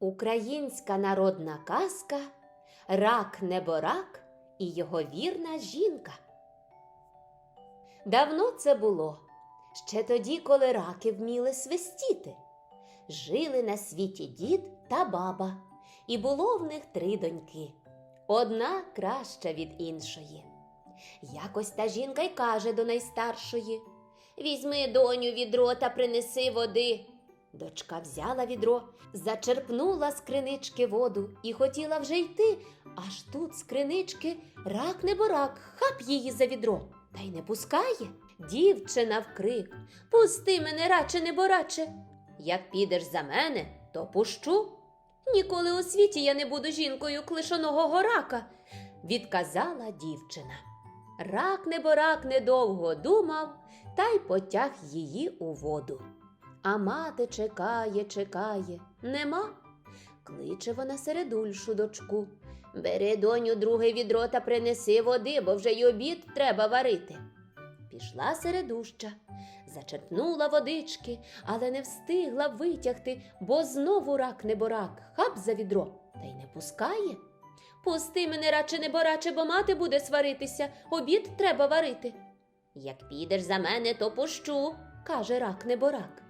Українська народна казка Рак неборак і його вірна жінка. Давно це було, ще тоді, коли раки вміли свистіти. Жили на світі дід та баба, і було в них три доньки. Одна краща від іншої. Якось та жінка й каже до найстаршої Візьми доню відро та принеси води. Дочка взяла відро, зачерпнула з кринички воду і хотіла вже йти, аж тут з кринички рак неборак, хап її за відро, та й не пускає. Дівчина вкрик Пусти мене, раче небораче. Як підеш за мене, то пущу. Ніколи у світі я не буду жінкою клишоного горака, відказала дівчина. Рак неборак недовго думав та й потяг її у воду. А мати чекає, чекає, нема. Кличе вона середульшу дочку. Бери доню друге відро та принеси води, бо вже й обід треба варити. Пішла середуща, зачерпнула водички, але не встигла витягти, бо знову рак неборак, хап за відро, та й не пускає. Пусти мене, радше небораче, бо мати буде сваритися, обід треба варити. Як підеш за мене, то пущу, каже рак неборак.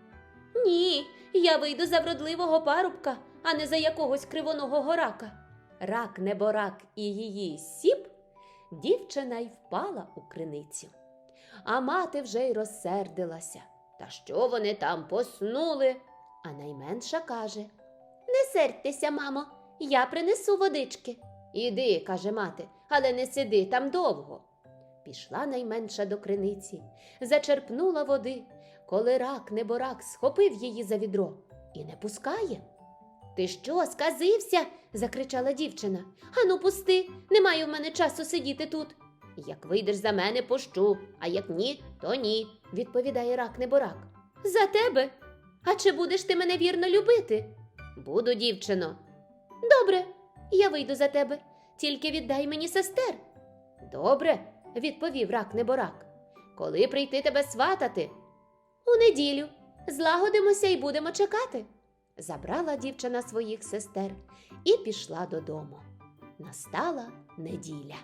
Ні, я вийду за вродливого парубка, а не за якогось кривоного горака. Рак неборак і її сіп, дівчина й впала у криницю. А мати вже й розсердилася. Та що вони там поснули? А найменша каже Не сердьтеся, мамо, я принесу водички. Іди, каже мати, але не сиди там довго. Пішла найменша до криниці, зачерпнула води, коли рак неборак схопив її за відро і не пускає. Ти що, сказився? закричала дівчина. Ану, пусти, немає в мене часу сидіти тут. Як вийдеш за мене, пущу, а як ні, то ні, відповідає рак неборак. За тебе. А чи будеш ти мене вірно любити? Буду, дівчино. Добре, я вийду за тебе, тільки віддай мені сестер. Добре, відповів рак неборак. Коли прийти тебе сватати? У неділю. Злагодимося і будемо чекати. Забрала дівчина своїх сестер і пішла додому. Настала неділя.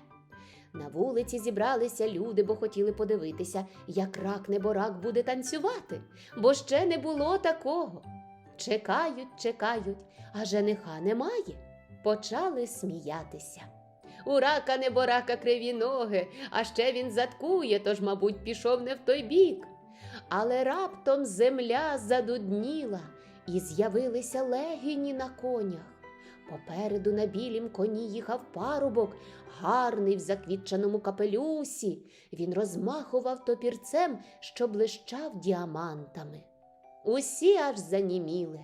На вулиці зібралися люди, бо хотіли подивитися, як рак неборак буде танцювати, бо ще не було такого. Чекають, чекають, а жениха немає. Почали сміятися. У рака неборака криві ноги, а ще він заткує, тож, мабуть, пішов не в той бік. Але раптом земля задудніла, і з'явилися легіні на конях. Попереду на білім коні їхав парубок, гарний в заквітчаному капелюсі. Він розмахував топірцем, що блищав діамантами. Усі аж заніміли.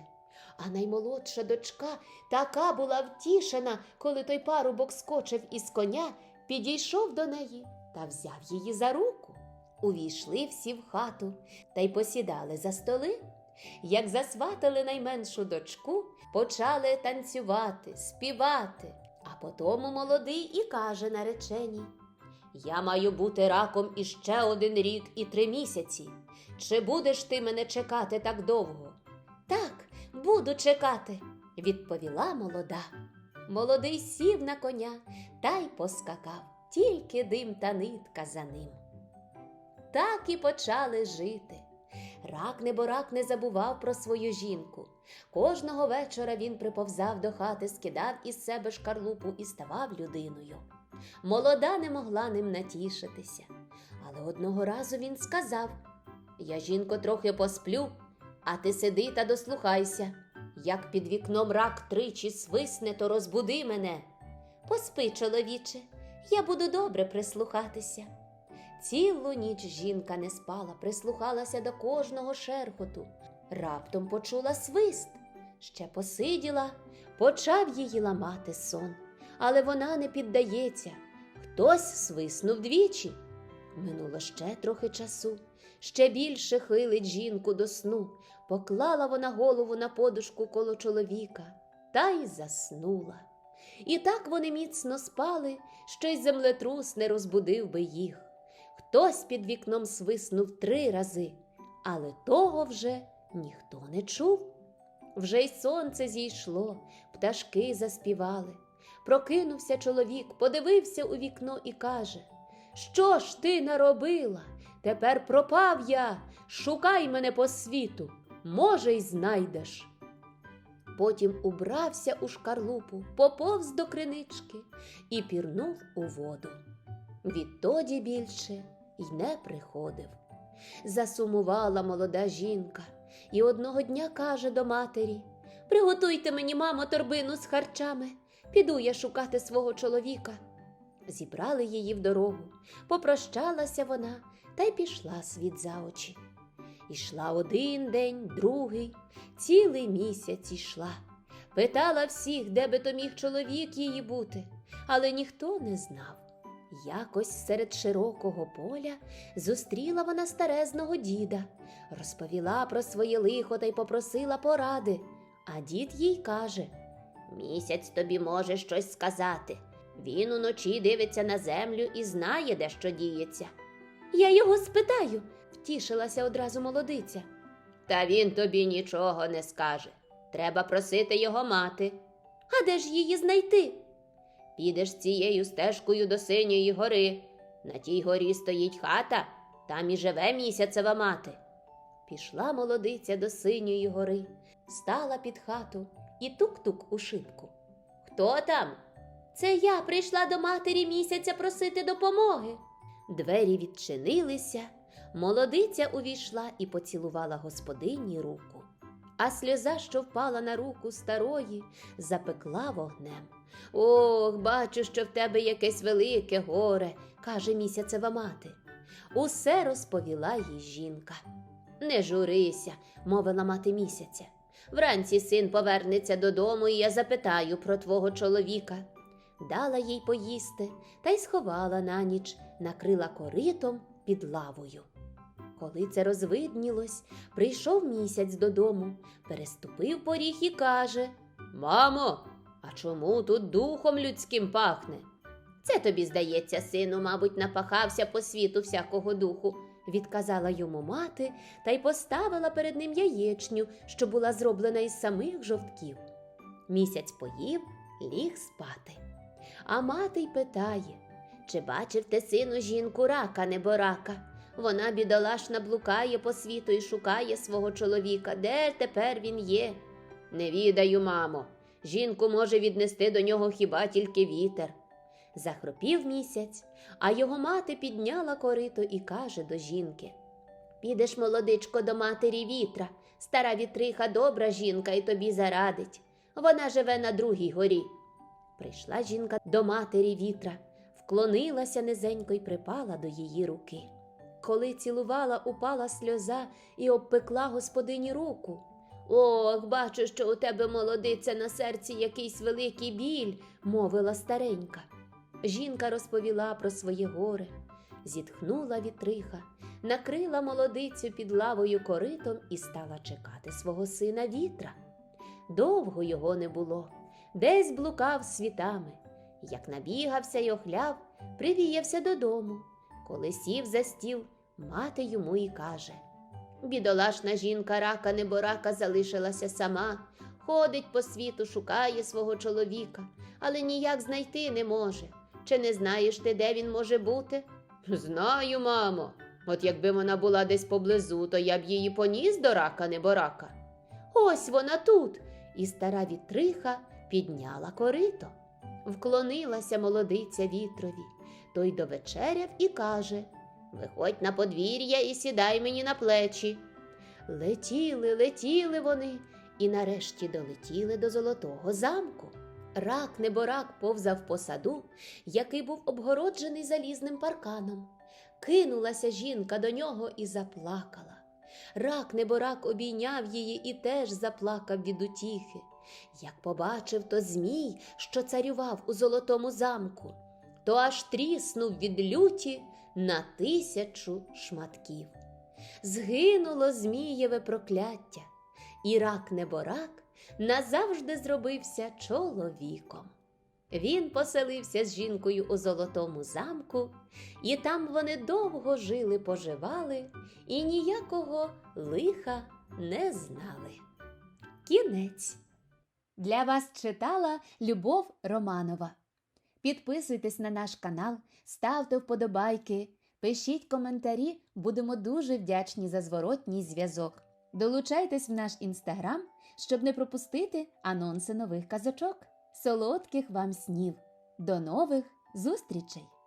А наймолодша дочка така була втішена, коли той парубок скочив із коня, підійшов до неї та взяв її за руку. Увійшли всі в хату та й посідали за столи. Як засватали найменшу дочку, почали танцювати, співати. А потому молодий і каже нареченій Я маю бути раком іще один рік і три місяці. Чи будеш ти мене чекати так довго? Так, буду чекати, відповіла молода. Молодий сів на коня та й поскакав, тільки дим та нитка за ним. Так і почали жити. Рак неборак не забував про свою жінку. Кожного вечора він приповзав до хати, скидав із себе шкарлупу і ставав людиною. Молода не могла ним натішитися. Але одного разу він сказав Я, жінко, трохи посплю, а ти сиди та дослухайся. Як під вікном рак тричі свисне, то розбуди мене. Поспи, чоловіче, я буду добре прислухатися. Цілу ніч жінка не спала, прислухалася до кожного шерхоту. Раптом почула свист. Ще посиділа, почав її ламати сон. Але вона не піддається. Хтось свиснув двічі. Минуло ще трохи часу, ще більше хилить жінку до сну. Поклала вона голову на подушку коло чоловіка та й заснула. І так вони міцно спали, що й землетрус не розбудив би їх. Хтось під вікном свиснув три рази, але того вже ніхто не чув. Вже й сонце зійшло, пташки заспівали. Прокинувся чоловік, подивився у вікно і каже: Що ж ти наробила? Тепер пропав я, шукай мене по світу, може, й знайдеш. Потім убрався у шкарлупу, поповз до кринички і пірнув у воду. Відтоді більше й не приходив. Засумувала молода жінка і одного дня каже до матері: Приготуйте мені, мамо, торбину з харчами, піду я шукати свого чоловіка. Зібрали її в дорогу, попрощалася вона та й пішла світ за очі. Ішла один день, другий, цілий місяць ішла. Питала всіх, де би то міг чоловік її бути, але ніхто не знав. Якось серед широкого поля зустріла вона старезного діда, розповіла про своє лихо та й попросила поради. А дід їй каже: Місяць тобі може щось сказати. Він уночі дивиться на землю і знає, де що діється. Я його спитаю, втішилася одразу молодиця. Та він тобі нічого не скаже. Треба просити його мати. А де ж її знайти? Підеш цією стежкою до синьої гори. На тій горі стоїть хата, там і живе місяцева мати. Пішла молодиця до синьої гори, стала під хату і тук-тук у шибку. Хто там? Це я прийшла до матері місяця просити допомоги. Двері відчинилися, молодиця увійшла і поцілувала господині руку. А сльоза, що впала на руку старої, запекла вогнем. Ох, бачу, що в тебе якесь велике горе, каже місяцева мати. Усе розповіла їй жінка. Не журися, мовила мати місяця. Вранці син повернеться додому, і я запитаю про твого чоловіка. Дала їй поїсти та й сховала на ніч, накрила коритом під лавою. Коли це розвиднілось, прийшов місяць додому, переступив поріг і каже Мамо, а чому тут духом людським пахне? Це тобі, здається, сину, мабуть, напахався по світу всякого духу, відказала йому мати та й поставила перед ним яєчню, що була зроблена із самих жовтків. Місяць поїв, ліг спати. А мати й питає чи бачив ти сину жінку рака, неборака? Вона бідолашна блукає по світу і шукає свого чоловіка. Де тепер він є? Не відаю, мамо. Жінку може віднести до нього хіба тільки вітер. Захропів місяць, а його мати підняла корито і каже до жінки: Підеш, молодичко, до матері вітра, стара вітриха добра жінка і тобі зарадить. Вона живе на другій горі. Прийшла жінка до матері вітра, вклонилася низенько й припала до її руки. Коли цілувала, упала сльоза і обпекла господині руку. Ох, бачу, що у тебе, молодиця, на серці якийсь великий біль, мовила старенька. Жінка розповіла про своє горе, зітхнула вітриха, накрила молодицю під лавою коритом і стала чекати свого сина вітра. Довго його не було, десь блукав світами. Як набігався й охляв, привіявся додому. Коли сів за стіл, мати йому і каже Бідолашна жінка рака неборака залишилася сама, ходить по світу, шукає свого чоловіка, але ніяк знайти не може. Чи не знаєш ти, де він може бути? Знаю, мамо. От якби вона була десь поблизу, то я б її поніс до рака неборака. Ось вона тут. І стара вітриха підняла корито. Вклонилася молодиця вітрові. Той довечеряв і каже Виходь на подвір'я і сідай мені на плечі. Летіли, летіли вони і нарешті долетіли до золотого замку. Рак неборак повзав по саду, який був обгороджений залізним парканом. Кинулася жінка до нього і заплакала. Рак неборак обійняв її і теж заплакав від утіхи. Як побачив то Змій, що царював у золотому замку, то аж тріснув від люті на тисячу шматків. Згинуло Змієве прокляття, і рак неборак назавжди зробився чоловіком. Він поселився з жінкою у золотому замку, і там вони довго жили, поживали і ніякого лиха не знали. Кінець. Для вас читала Любов Романова. Підписуйтесь на наш канал, ставте вподобайки, пишіть коментарі, будемо дуже вдячні за зворотній зв'язок. Долучайтесь в наш інстаграм, щоб не пропустити анонси нових казочок. Солодких вам снів! До нових зустрічей!